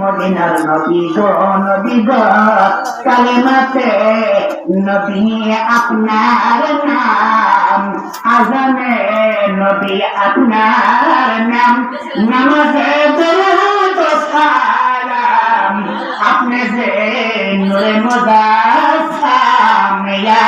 মদিনার নবী গো নবী গো। কালেমাতে নবী আপনার নাম, আজানে নবী আপনার নাম। নামাজে দরুদ সালাম, আপনি যে নূরে মুজাসসাম ইয়া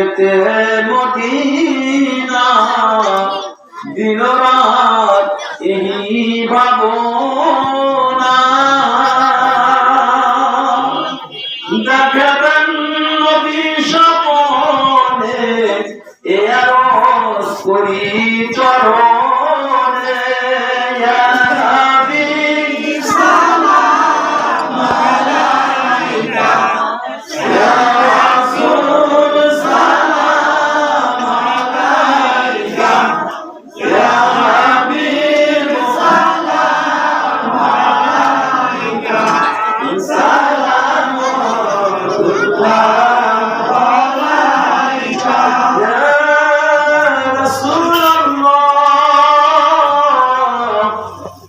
যেতে মদিনা। দিন রাত এই ভাবনা। দেখাবেন নবী স্বপনে এ আরজ করি চরণে।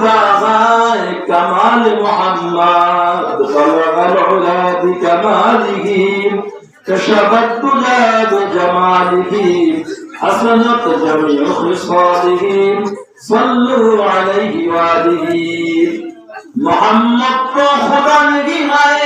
بابا كمال محمد بلغ العلا بكماله كشفت الدجى بجماله حسنت جميع خصاله صلوا عليه وآله محمد خدا نبی آئے